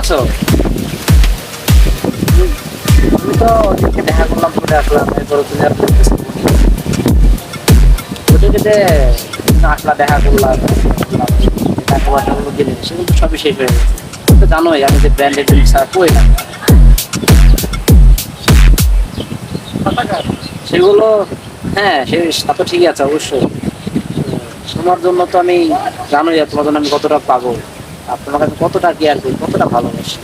আছো? তুমি তো দেখা করলাম করে আসলাম আর দেখা করলাম সেগুলো তো সবই শেষ হয়ে জানোই, আমি যে কই না। সেগুলো হ্যাঁ সে, তা তো ঠিকই আছে, অবশ্যই। তোমার জন্য তো আমি জানোই তোমার জন্য আমি কতটা পাবো তোমার কাছে কতটা কেয়ার করি কতটা ভালোবাসি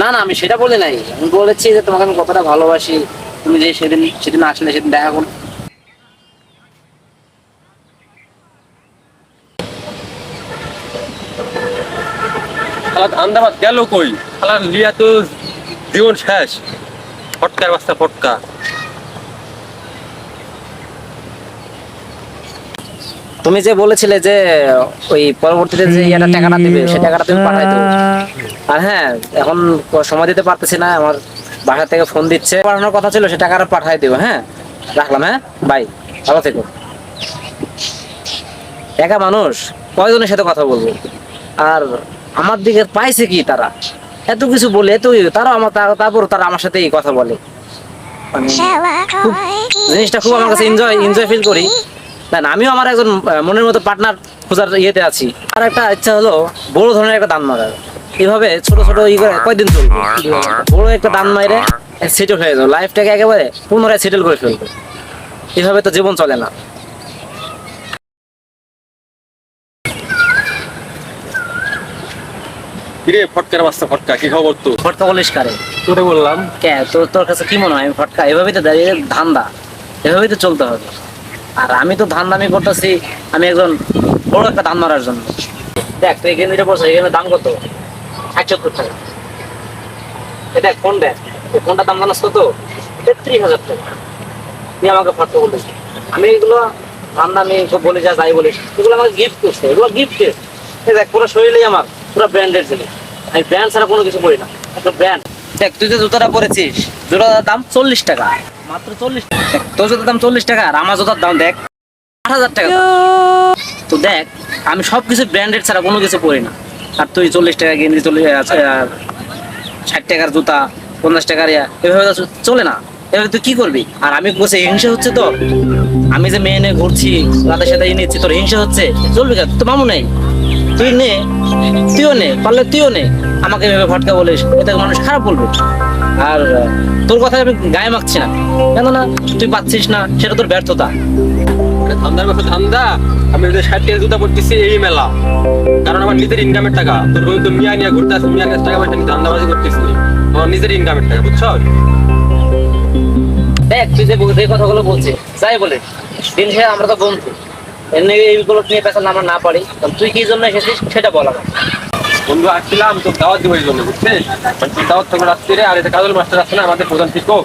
না না, আমি সেটা বলি নাই। আমি বলেছি যে তোমাকে আমি কতটা ভালোবাসি। তুমি যে সেদিন সেদিন আসলে সেদিন দেখা করো ধান্দাবাদ গেল কই? শালা লিয়া তো জীবন শেষ। ফটকার বাস্তা ফটকা। তুমি যে বলেছিলে যে ওই পরবর্তীতে যে ইয়াটা টাকাটা দেবে সে টাকাটা তুমি পাঠাই দেবো। আর হ্যাঁ এখন সময় দিতে পারতেছি না আমার বাসা থেকে ফোন দিচ্ছে। পাঠানোর কথা ছিল সে টাকাটা পাঠাই দেবো হ্যাঁ? রাখলাম হ্যাঁ? বাই ভালো থেকো। একা মানুষ কয়জনের সাথে কথা বলব? আর আমার দিকে পাইছে কি তারা? এত কিছু বলে এত তারাও আমার তারপর তারা আমার সাথে এই কথা বলে। জিনিসটা খুব আমার কাছে এনজয় এনজয় ফিল করি। না না, আমিও আমার একজন মনের মতো পার্টনার খোঁজার ইয়েতে আছি। আর একটা ইচ্ছা হলো বড় ধরনের একটা দান মারার এভাবে ছোট ছোট ই করে কয়দিন চলবে? বড় একটা দান মাইরে সেটেল হয়ে যাবে। লাইফটাকে একেবারে পুনরায় সেটেল করে ফেলবে। এভাবে তো জীবন চলে না। কিরে ফটকার বাস্তা ফটকা কি খবর তো ফটকা বলিস কারে? তোরে বললাম? কে তোর তোর কাছে কি মনে হয়? আমি ফটকা এভাবেই তো দাঁড়িয়ে ধান্দা। এভাবেই তো চলতে হবে। আর আমি তো ধান্দা আমি করতেছি, আমি একজন বড় একটা ধান মারার জন্য। দেখ, তুই এখানে যেটা বলছো এখানে দাম কত? টাকা। দেখ দাম জানাস কত? তেত্রিশ হাজার টাকা। তুই আমাকে ফটকা বলিস আমি এগুলো ধান্দা আমি সব বলি যা, যাই বলিস, এগুলো আমাকে গিফট করছে, এগুলো গিফট এই দেখ, পুরো শরীরেই আমার, পুরো ব্র্যান্ডেড জিনিস। আমি ব্র্যান্ড ছাড়া কোনো কিছু করি না একটা ব্র্যান্ড দেখ, তুই যে জুতাটা পরেছিস, জুতার দাম চল্লিশ টাকা। মাত্র দাম চল্লিশ টাকা আর দাম দেখ আট হাজার টাকা। তো দেখ, আমি সব ব্র্যান্ডেড ছাড়া কোনো কিছু পরি না। আর তুই চল্লিশ টাকা টাকার জুতা, পঞ্চাশ টাকার ইয়া, এভাবে চলে না। এভাবে তুই কি করবি? আর আমি বসে হিংসা হচ্ছে তো। আমি যে মেয়ে নিয়ে ঘুরছি, তাদের সাথে ই নিচ্ছি, তোর হিংসা হচ্ছে। চলবি কেন? তো মামু নেই। তুই নে। তুইও নে। পারলে তুইও নে। আমাকে এভাবে ফটকা বলিস এতে মানুষ খারাপ বলবে। আর তোর কথা আমি গায়ে মাখছি না। কেননা তুই পাচ্ছিস না সেটা তোর ব্যর্থতা। ধান্দার কথা ধান্দা আমি ওদের ষাট টাকা জুতা পড়তেছি এই মেলা। কারণ আমার নিজের ইনকামের টাকা। তোর বন্ধু মিয়া নিয়ে ঘুরতে আসে মিয়ার কাছে টাকা পয়সা নিয়ে ধান্দাবাজি করতেছি। আমার নিজের ইনকামের টাকা বুঝছ? দেখ তুই যে কথাগুলো বলছিস যাই বলে দিন শেষে আমরা তো বন্ধু। এমনি এইগুলো নিয়ে পেছাল আমরা না পারি। তুই কি জন্য এসেছিস সেটা বল বন্ধু আসছিলাম তো দাওয়াত দিব এই জন্য বুঝছিস মানে তুই দাওয়াত থেকে রাত্রিরে আর এটা কাজল মাস্টার আছে না আমাদের প্রধান শিক্ষক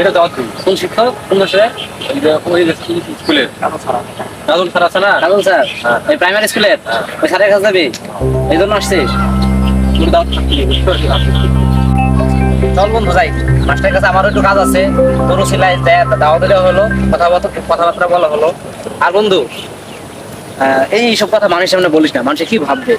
এটা দাওয়াত দিবি। কোন শিক্ষক? কোন ওই স্কুলের কাজল স্যার আছে। না? রাহুল স্যার হ্যাঁ। ওই প্রাইমারি স্কুলের ওই স্যারের কাছে যাবি? এই জন্য আসছিস তোর দাওয়াত চল বন্ধু যাই। মাস্টারের কাছে আমারও একটু কাজ আছে। তোরও সিলাই দাওয়া দিলেও হলো কথাবার্তা কথাবার্তা বলা হলো। আর বন্ধু এই সব কথা মানুষের সামনে বলিস না মানুষে কি ভাববে?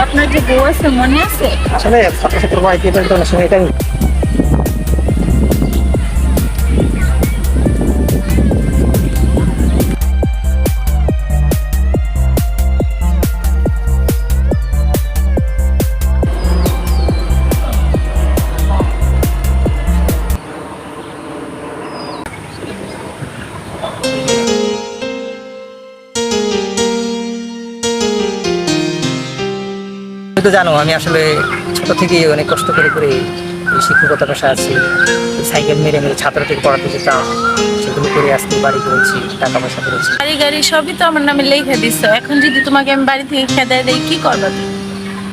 আপনার যে বউ আছে মনে আছে? আসলে ছাত্র ছাত্র ভাই কি তুমি তো জানো আমি আসলে ছোট থেকে অনেক কষ্ট করে করে এই শিক্ষকতা পেশা আছি। সাইকেল মেরে মেরে ছাত্র থেকে পড়াতে যেতাম সেগুলো করে আজকে বাড়ি করেছি টাকা পয়সা করেছি। গাড়ি গাড়ি সবই তো আমার নামে লেখা দিছো। এখন যদি তোমাকে আমি বাড়ি থেকে খেদাই দেই কি করবা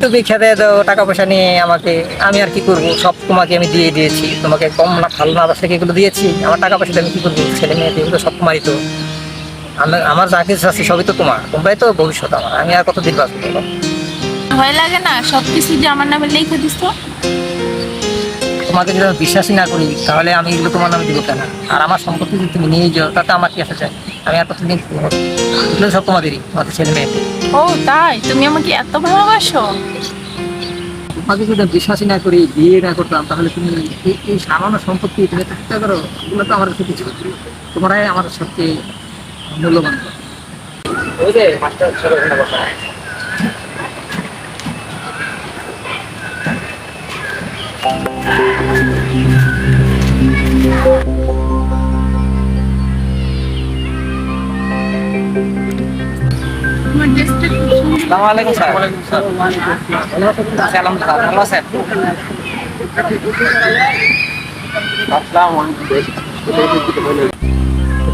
তুমি? খেতে দাও টাকা পয়সা নিয়ে আমাকে আমি আর কি করব? সব তোমাকে আমি দিয়ে দিয়েছি। তোমাকে কম না ভালো না বাসা এগুলো দিয়েছি। আমার টাকা পয়সাটা আমি কী করব? ছেলে মেয়ে এগুলো সব তোমারই তো। আমার আমার যা কিছু আছে সবই তো তোমার। তোমরাই তো ভবিষ্যৎ আমার। আমি আর কত দিন বাঁচবো ভয় লাগে না? সবকিছু যে আমার নামে লিখে দিস তোমাকে যদি আমি বিশ্বাসই না করি তাহলে আমি এগুলো তোমার নামে দিব কেন? আর আমার সম্পত্তি যদি তুমি নিয়ে যাও তাতে আমার কি আসা চাই আমি আর কতদিন এগুলো সব তোমাদেরই তোমাদের ছেলে মেয়ে। ও তাই? তুমি আমাকে এত ভালোবাসো? তোমাকে যদি বিশ্বাসই না করি বিয়ে না করতাম তাহলে তুমি এই সামান্য সম্পত্তি তুমি চেষ্টা করো এগুলো তো আমার কাছে কিছু তোমরাই আমার সবচেয়ে মূল্যবান। ওই যে মাস্টার ছেলে ওখানে বসা তোমার ড্রেসটা খুব সুন্দর আসসালামু আলাইকুম স্যার। আছেন স্যার? ভালো আছেন?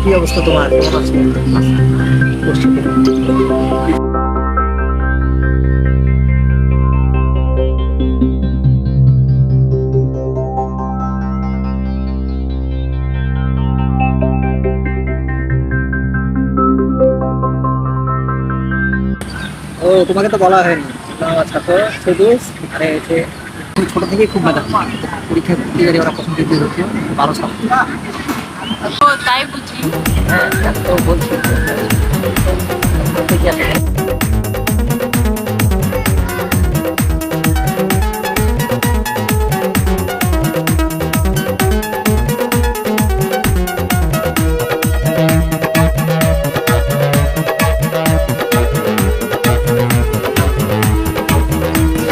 কি অবস্থা তোমার? তোমাকে তো বলা হয়নি। আমার ছাত্র সেদুস আরে হচ্ছে তুমি ছোট থেকেই খুব মেধা পরীক্ষা ওরা প্রথম দিতে হচ্ছে ভালো ছাত্র। ও তাই বুঝি। হ্যাঁ তো বলছি।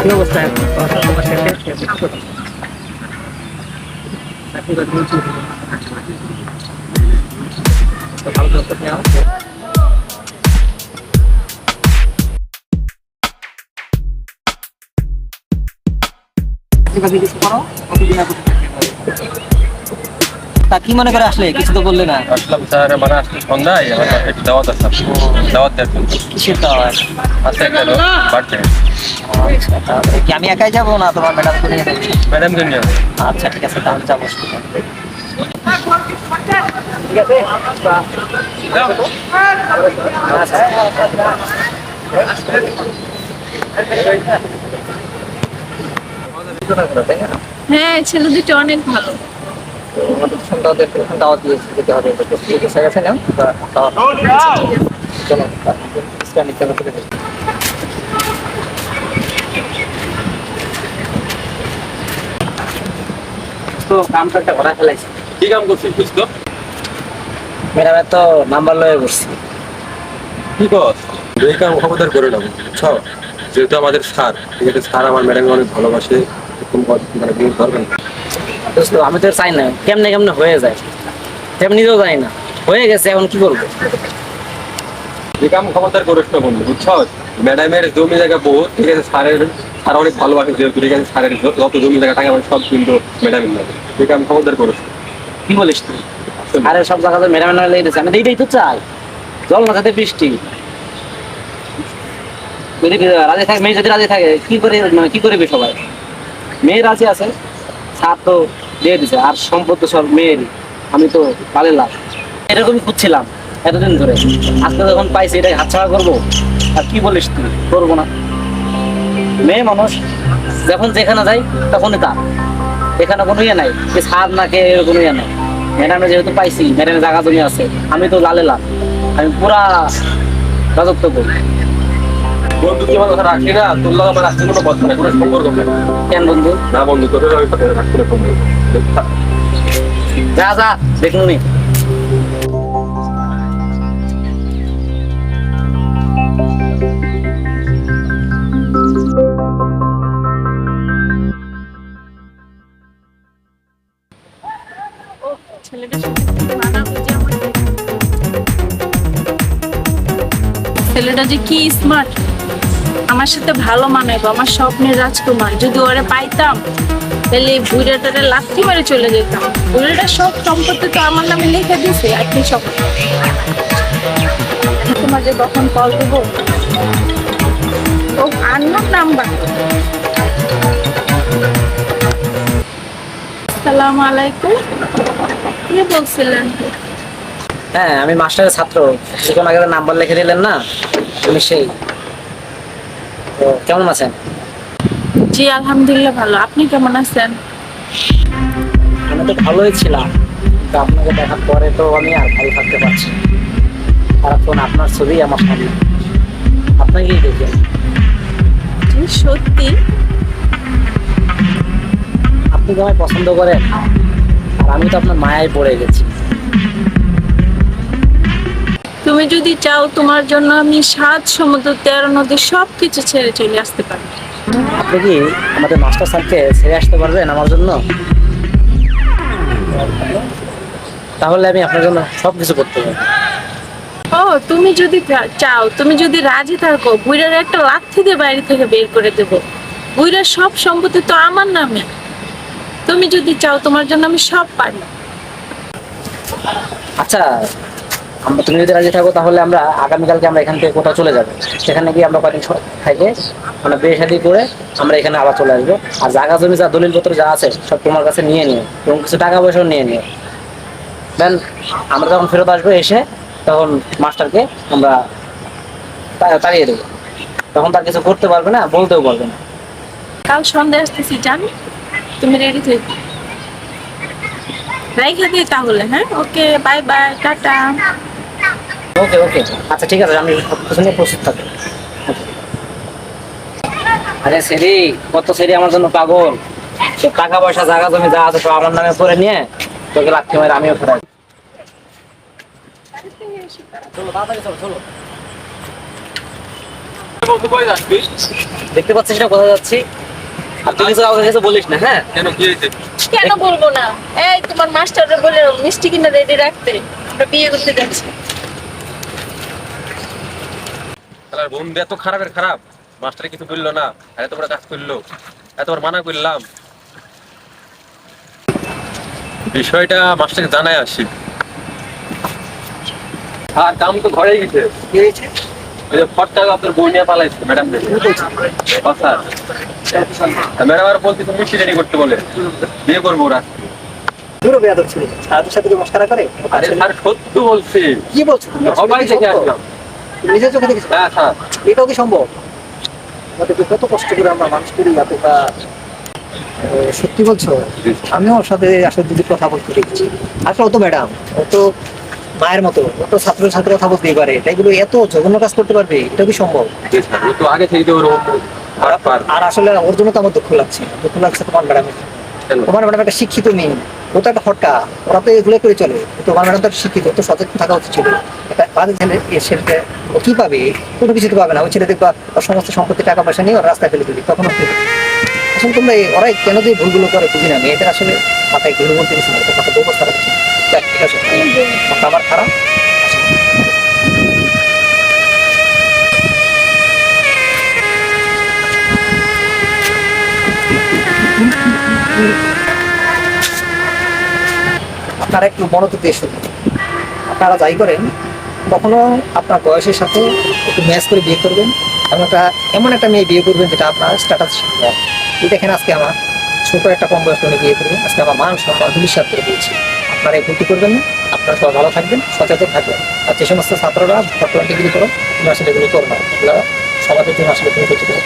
ঠিকই আছে কি অবস্থা এখন পড়াশোনা তোমার শেষ হয়েছে? কি করছ? চাকরি বাকরি চলছে? তো ভালো দরকার নেওয়া চাকরি বাকরি কিছু করো? কতদিন আগে তা কি মনে করে আসলে? কিছু তো বললে না। আসলাম স্যার মানে আজকে সন্ধ্যায় আমার একটু দাওয়াত আছে দাওয়াত দেওয়ার জন্য। কিসের দাওয়াত? আছে একটা বার্থডে আচ্ছা কি আমি একাই যাব না তোমার ম্যাডাম করে নিয়ে? ম্যাডামকে নিয়ে আচ্ছা ঠিক আছে তাহলে যাব। ঠিক আছে হ্যাঁ ছেলে দুটো অনেক ভালো। দাওয়াত যেতে হবে। গেছে তো কামটা একটা ঘোরা ফেলাইছি। কি কাম করছিস বুঝতো ম্যাডামের তো নাম্বার লয়ে করছি কি কর এই কাম করে নেব বুঝছ? যেহেতু আমাদের স্যার ঠিক আছে স্যার আমার ম্যাডামকে অনেক ভালোবাসে মানে বিয়ে করবেন আমি তো চাই না। কেমনে কেমনে হয়ে যায়? তেমনিতেও যাই না। হয়ে গেছে এখন কি করব? এই কাম ক্ষমতার করিস না বন্ধু বুঝছ ম্যাডামের জমি জায়গা বহুত ঠিক আছে স্যারের স্যার অনেক ভালোবাসে যেহেতু ঠিক আছে স্যারের যত জমি জায়গা টাকা পয়সা সব কিন্তু ম্যাডামের লাগে। এই ক্ষমতার করিস? কি বলিস তুই? আরে সব আমি তো এইটাই তো চাই। জল না বৃষ্টি। রাজি থাকে মেয়ে যদি রাজি থাকে কি করে মানে কি করবে সবাই? মেয়ে রাজি আছে সার তো দিয়ে দিছে। আর সম্পদ তো সব মেয়েরই। আমি তো পালে লাভ এরকমই খুঁজছিলাম এতদিন ধরে। আজকে যখন পাইছি এটাই হাতছাড়া করব? আর কি বলিস তুই? করব না। মেয়ে মানুষ, যখন যেখানে যাই, তখনই তার। এখানে কোনো ইয়ে নাই। যে সার না কে এরকম ইয়ে নাই। ম্যাডামে যেহেতু পাইছি, ম্যাডামের জায়গা জমি আছে, আমি তো লালে লাভ আমি পুরা রাজত্ব করি। বন্ধু তুই আমার কথা রাখি না? তোর লগে আমার আজকে কোনো কথা নাই কোনো সম্পর্ক নেই কেন বন্ধু? না বন্ধু তোর আমি কথা রাখ করে ফোন যা যা দেখুন নি। ছেলেটা যে কি স্মার্ট আমার সাথে ভালো মানাইবো, আমার স্বপ্নের রাজকুমার। যদি ওরে পাইতাম, তাহলে বুড়াটারে লাথি মেরে চলে যেতাম। বুড়াটা সব সম্পত্তি তো আমার নামে লিখে দিছে, আর কি সব? তোমার যে কখন কল দেবো? ও আননোন নাম্বার। আসসালামু আলাইকুম। কে বলছিলেন? হ্যাঁ আমি মাস্টারের ছাত্র। কিছুক্ষণ আগে নাম্বার লিখে দিলেন না? তুমি সেই। কেমন আছেন? জি আলহামদুলিল্লাহ ভালো। আপনি কেমন আছেন? আমি তো ভালোই ছিলাম কিন্তু আপনাকে দেখার পরে তো আমি আর ভালো থাকতে পারছি। সারাক্ষণ আপনার ছবি আমার সামনে। আপনাকেই দেখি সত্যি। আপনি তো আমায় পছন্দ করেন। আর আমি তো আপনার মায়ায় পড়ে গেছি। তুমি যদি চাও তোমার জন্য আমি সাত সমুদ্র তেরো নদী সব কিছু ছেড়ে চলে আসতে পারি আপনি কি আমাদের মাস্টার স্যারকে ছেড়ে আসতে পারবেন আমার জন্য? তাহলে আমি আপনার জন্য সব কিছু করতে পারব। ও তুমি যদি চাও তুমি যদি রাজি থাকো বুইরার একটা লাথি দিয়ে বাইরে থেকে বের করে দেবো। বুইরার সব সম্পত্তি তো আমার নামে। তুমি যদি চাও তোমার জন্য আমি সব পারি। আচ্ছা আমরা তুমি যদি রাজি থাকো, তাহলে আমরা আগামীকালকে আমরা এখান থেকে কোথাও চলে যাব। সেখানে গিয়ে আমরা কয়েকদিন থেকে মানে বিয়ে শাদি করে আমরা এখানে আবার চলে আসব। আর জায়গা জমি, যা দলিলপত্র যা আছে, সব তোমার কাছে নিয়ে নিও এবং কিছু টাকা পয়সাও নিয়ে নিও। দেন আমরা যখন ফেরত আসব এসে তখন মাস্টারকে আমরা তাড়িয়ে দেবো। তখন তার কিছু করতে পারবে না, বলতেও পারবে না। কাল সন্ধ্যা আসতেছি, জানি। তুমি রেডি থেকে। রেখে দিই তাহলে হ্যাঁ? Okay bye bye tata. Okay okay. আচ্ছা ঠিক আছে আমি সব কিছু নিয়ে প্রস্তুত থাকি আরে সেরি কত সেরি আমার জন্য পাগল? সে টাকা পয়সা জায়গা জমি যা আছে সব আমার নামে করে নিয়ে তোকে লাথি মারে আমিও ফেরাই। চলো দেখতে পাচ্ছিস না কোথায় যাচ্ছি? আর তুই কিছু কাউকে কিছু বলিস না হ্যাঁ? কেন কি হয়েছে? কেন বলব না? এই তোমার মাস্টাররা বলে মিষ্টি কিনা রেডি রাখতে। আমরা বিয়ে করতে যাচ্ছি। তাহলে বন্ধু এত খারাপের খারাপ। মাস্টার কিছু করল না আর এত বড় কাজ করল। এতবার মানা করলাম। বিষয়টা মাস্টারকে জানাই আসি। আর কাম তো ঘরেই গেছে। ওই যে ফটটা আপনার বই নিয়ে পালাইছে ম্যাডাম ম্যাডাম আর বলতে তুমি রেডি করতে বলে। বিয়ে করব ওরা। বেয়াদব ছিল। সাথে সাথে মস্কারা করে? আরে স্যার সত্য বলছি। কি বলছো সবাই দেখে আসলাম। নিজের চোখে দেখেছ? হ্যাঁ এটাও কি সম্ভব? কত কষ্ট করে আমরা মানুষ করি এতটা সত্যি বলছো? আমিও ওর সাথে আসলে যদি কথা বলতে দেখছি। আসলে ও তো ম্যাডাম ও তো মায়ের মতো ও তো ছাত্র ছাত্র কথা বলতেই পারে। তাই এগুলো এত জঘন্য কাজ করতে পারবে? এটা কি সম্ভব? তো আগে থেকে আর আসলে ওর জন্য তো আমার দুঃখ লাগছে। দুঃখ লাগছে তোমার ম্যাডামের। তোমার ম্যাডাম একটা শিক্ষিত মেয়ে। ও তো একটা হট্টা ওরা তো এগুলো করে চলে। তোমার ম্যাডাম তো শিক্ষিত তো সচেতন থাকা উচিত ছিল। একটা বাজে ছেলে এ ছেলেকে ও কি পাবে? কোনো কিছু তো পাবে না। ওই ছেলে দেখবা সমস্ত সম্পত্তি টাকা পয়সা নিয়ে ওর রাস্তায় ফেলে দিবি। তখন? আসলে তোমরা ওরাই কেন যে ভুলগুলো করে বুঝি না। মেয়েদের আসলে মাথায় ঘুরে বলতে কিছু না। কথা রাখছে দেখ, ঠিক আছে আবার খারাপ আপনারা একটু মনোযোগ দিয়ে শুনুন। আপনারা যাই করেন, কখনো আপনার বয়সের সাথে একটু ম্যাচ করে বিয়ে করবেন এবং একটা, এমন একটা মেয়ে বিয়ে করবেন যেটা আপনার স্ট্যাটাস এই দেখেন আজকে আমার ছোট একটা কম বয়স মেয়ে বিয়ে করবেন আজকে আমার মান সম্মান ভবিষ্যৎ করে দিয়েছি। আপনারা এই ভুলটি করবেন না, আপনারা সবাই ভালো থাকবেন, সচেতন থাকবেন। আর যে সমস্ত ছাত্ররা বর্তমান ডিগ্রি করো তোমরা আসলে এগুলো করো না। সমাজের জন্য আসলে কোনো কিছু করো